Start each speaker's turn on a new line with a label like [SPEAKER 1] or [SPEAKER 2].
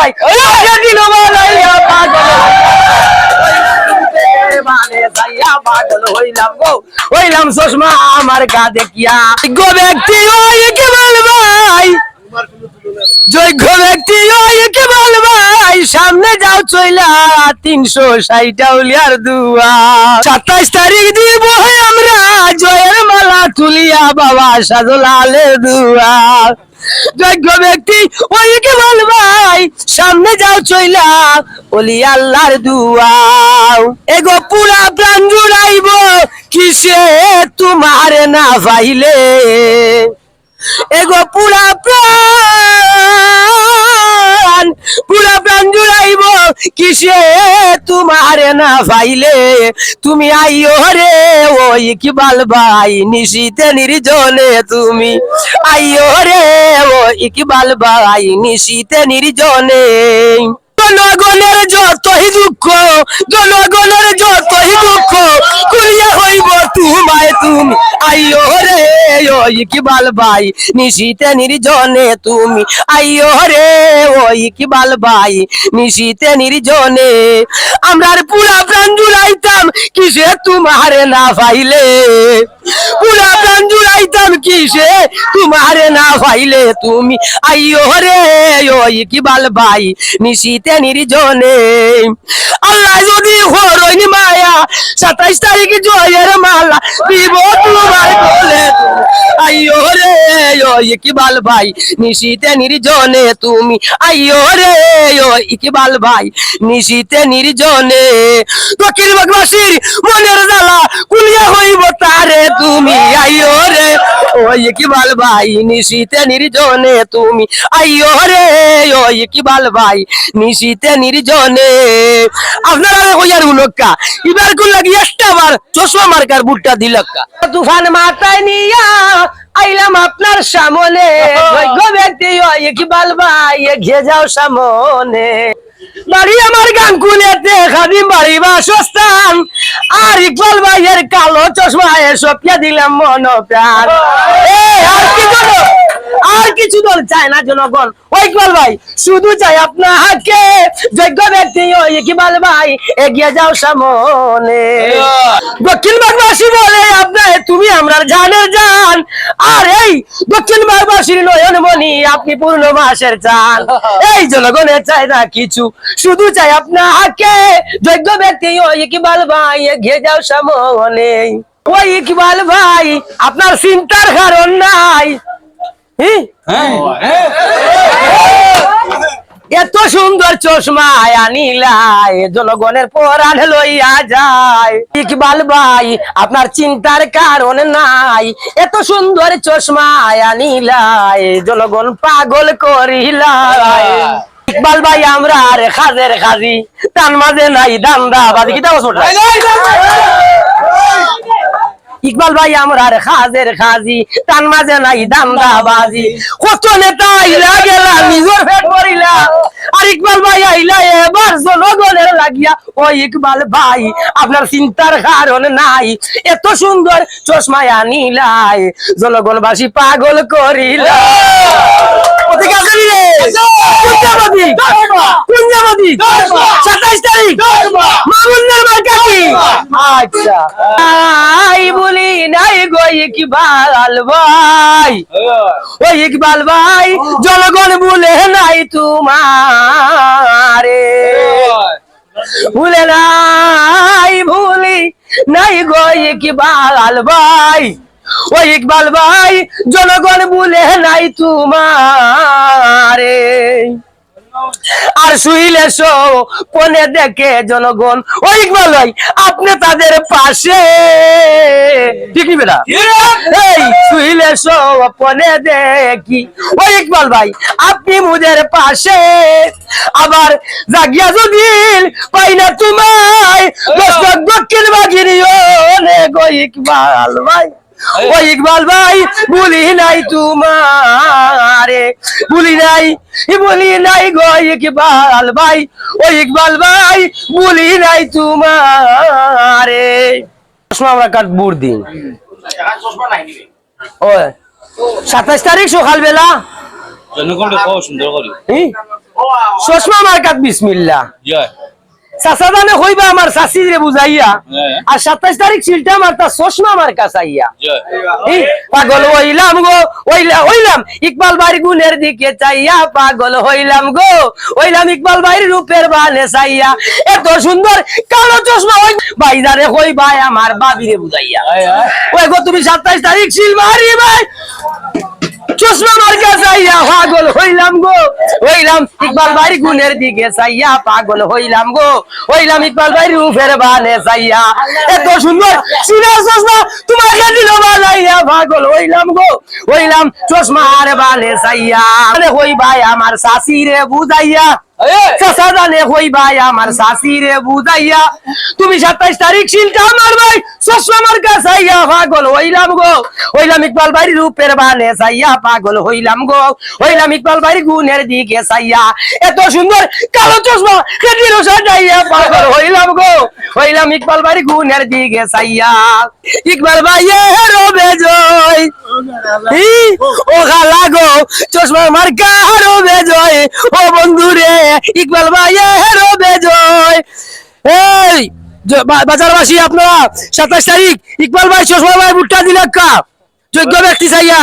[SPEAKER 1] ভাই। বানাইয়া পাগল। হইলাম চশমা আমার গো ব্যক্তি ওই কি যোগ্য ব্যক্তি ওই কি ভাই। সামনে যাও চইলা তিনশো ষাট উলিয়ার দুয়া। সাতাইশ তারিখ দিব আমরা জয়ের মালা তুলিয়া বাবা সাজলালে দুয়া। যোগ্য ব্যক্তি ওই কি ভাই সামনে যাও চইলা ওলি আল্লাহর দুয়াও। এগো পুরা প্রাণ জুড়াইব, কিসে তোমার না পাইলে? এগো পুরা প্রাণ পুরা প্রাণ জুড়াইব। কিসে তোমার না পাইলে তুমি আইও রে ওই কি বাল ভাই, নিশিতে নির্জনে তুমি। আইও রে ওই কি বাল ভাই, নিশিতে নির্জনে। জনগণের যতই দুঃখ, জনগণের যতই দুঃখ কুলিয়া হইব তোমায় তুমি। আইও রে, ওই কি বাল ভাই নিশিতে নির্জনে তুমি। আইও রে, ওই কি বাল ভাই নিশিতে নির্জনে। আমরার পুরা প্রাণ জুড়াইতাম, কিসে তোমারে না পাইলে? পুরা প্রাণ জুড়াইতাম, কিসে তোমারে না পাইলে তুমি। আইও রে ওই কি বাল ভাই, নিশিতে নির্জনে। আল্লাহ যদি হরইনি মায়া, সাতাইশ তারিখ জয়ের মালা দিব তোমার কোলে আইও রে ওই কি বাল ভাই। নিশিতে নির্জনে তুমি। আইও রে ওই কি বাল ভাই। নিশিতে নির্জনে। দক্ষিণ বাগবাসীর মনের জ্বালা কুলিয়া হইব তারে তুমি। আইও রে ওই কি বাল ভাই। নিশিতে নির্জনে তুমি। আইও রে ওই কি বাল ভাই। নিশিতে নির্জনে। আপনারা কইয়ার উলক্কা। এবার কোন লাগি একটা বার চশমা মার্কার বুটটা দিলক্কা তুফান মাথায় নিয়া আইলাম আপনার সামনে। ব্যক্তি হয় কি বাল ভাই ঘে যাও সামনে। বাড়ি আমার গান কুলেতে খাদিম বাড়ি বা সস্তান আর ইকবাল ভাইয়ের কালো চশমা সপিয়া দিলাম মন প্রাণ এ, আর কি জন্য? আর কিছু দল চায় না জনগণ। ওই ইকবাল ভাই শুধু চাই আপনার আপনাকে যোগ্য ব্যক্তি ওই ইকবাল ভাই এগিয়ে যাও সামনে। দক্ষিণ বাগবাসী বলে আপনার তুমি আমরা জানের জান। আর এই দক্ষিণ বাংলাবাসীর নয়ন মনি আপনি পূর্ণ মাসের চাল। এই জনগণের চাই না কিছু শুধু চাই আপনাকে। যোগ্য ব্যক্তি ওই বাল ভাই ঘে যাও সামনে। ওই ইকবাল ভাই আপনার চিন্তার কারণ নাই। হ্যাঁ। এত সুন্দর চশমা আয়া আনিলাই জনগণের পরাণ লইয়া যায় ইকবাল ভাই আপনার চিন্তার কারণ নাই এত সুন্দর চশমা আয়া আনিলাই জনগণ পাগল করিলাই ইকবাল ভাই আমরা আরে খাজের খাজি তার মাঝে নাই দান্দা বাজি কিতা বছর ইকবাল ভাই আমরা খাজের খাজি তার মাঝে নাই দান্দা বাজি কত নেতা আইলা গেলা নিজের ফেট করিলা। আর ইকবাল ভাই আইলা এবার জনগণের লাগিয়া ও ইকবাল ভাই আপনার চিন্তার কারণ নাই। এত সুন্দর চশমা আনিলাই জনগণবাসী পাগল করিলা। সাতাইশ তারিখ। আচ্ছা। আই বলি নাই গো ইকবাল ভাই। ও ইকবাল ভাই, জনগণ বলে নাই তোমারে। ভুলে নাই, ভুলি নাই গো ইকবাল ভাই। ও ইকবাল ভাই, জনগণ বলে নাই তোমারে। আর শুইলে সো পনে দেখে জনগণ ও ইকবাল ভাই আপনি তাদের পাশে। ঠিক নি বেটা? এই শুইলে সো পনে দেখি ও ইকবাল ভাই আপনি মুদের পাশে। আবার জাগিয়া যদি পাই না তোমায় দশ দক্ষিণ বাগিরিও গো ইকবাল ভাই। ও ইকবাল ভাই ভুলি নাই তোমারে। ভুলি নাই ভুলি নাই গো ইকবাল ভাই। ও ইকবাল ভাই ভুলি নাই তোমারে। আমরা কাট বুড় দিন। ও সাতাশ তারিখ সকাল বেলা
[SPEAKER 2] জনগণকে কও সুন্দর করি।
[SPEAKER 1] ই? চশমা মার্কাত বিসমিল্লা
[SPEAKER 2] জয়।
[SPEAKER 1] চাচা জানে কইবা আমার চাচি রে বুঝাইয়া।
[SPEAKER 2] হ্যাঁ।
[SPEAKER 1] আর সাতাইশ তারিখ সিলটা মারতা চশমা মার্কা চাইয়া
[SPEAKER 2] জয়।
[SPEAKER 1] এই পাগল হইলাম গো ওইলা হইলাম। ইকবাল ভাইয়ের গুণের দিকে চাইয়া পাগল হইলাম গো। হইলাম ইকবাল ভাইয়ের রূপের বানে চাইয়া। এত সুন্দর কালো চশমা ওই ভাইজারে কই ভাই আমার বাবিরে বুঝাইয়া।
[SPEAKER 2] আয় আয়।
[SPEAKER 1] ওই গো তুমি সাতাইশ তারিখ সিল মারি ভাই চশমা পাগল হইলাম গো। হইলাম ইকবাল ভাই গুণের দিকে চাইয়া পাগল হইলাম গো। হইলাম ইকবাল ভাই রূপের বানে চাইয়া এত সুন্দর সিনা চশমা তোমাকে দিল বানাইয়া পাগল হইলাম গো। হইলাম চশমার বানে চাইয়া আরে হই ভাই আমার শাশি রে বুঝাইয়া। আমার আমার চশমা আমার কাছাইয়া পাগল হইলাম গো হইলাম ইকবাল বাড়ির রূপের বানে চাইয়া পাগল হইলাম গো হইলাম ইকবাল বাড়ির গুণের দিকে চাইয়া এত সুন্দর কালো চশমা পাগল হইলাম গো হইলাম ইকবাল বাড়ির গুণের দিকে চাইয়া ইকবাল ভাই রবে জয় ও গো চশমা মার কারও বেজয় ও বন্ধু রে ইকবাল ভাই রবে জয় এই বাজারবাসী, আপনারা সাতাশ তারিখ ইকবাল ভাই, চশমা ভাই, ভুট্টা দিলাক্কা যোগ্য ব্যক্তি চাইয়া